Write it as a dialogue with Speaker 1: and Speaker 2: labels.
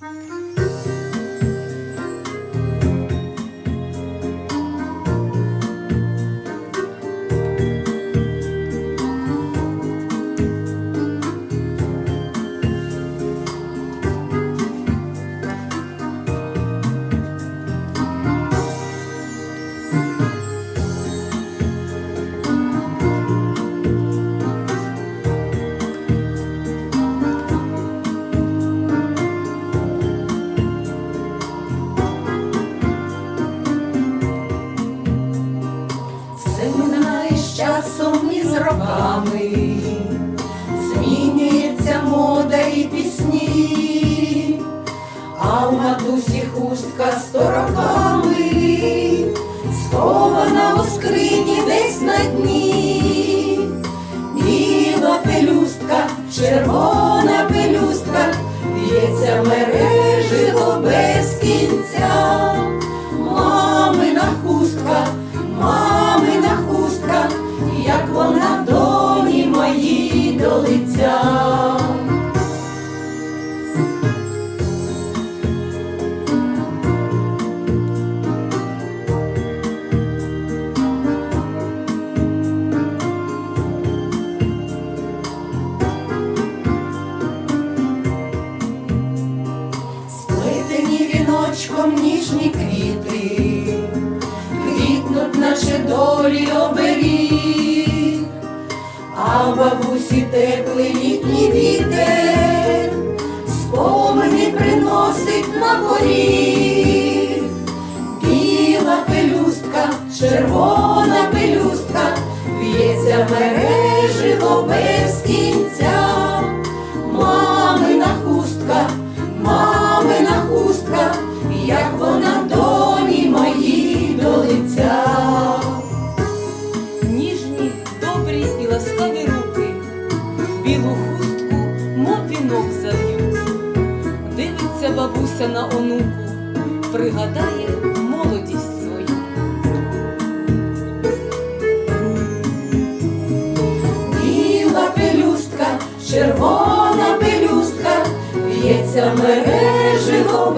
Speaker 1: Música часом і з роками, змінюється мода і пісні, а в матусі хустка сто роками, схована у скрині десь на дні, біла пелюстка, червона пелюстка, б'ється мереживо без кінця. Віночком ніжні квіти, квітнуть, наче долі оберіг, а бабусі теплий літній вітер, спомини приносить на поріг. Біла пелюстка, червона пелюстка, б'ється мереживо
Speaker 2: білу хустку, мов вінок зав'ють. Дивиться бабуся на онуку, пригадає молодість свою.
Speaker 1: Біла пелюстка, червона пелюстка, б'ється мереживо.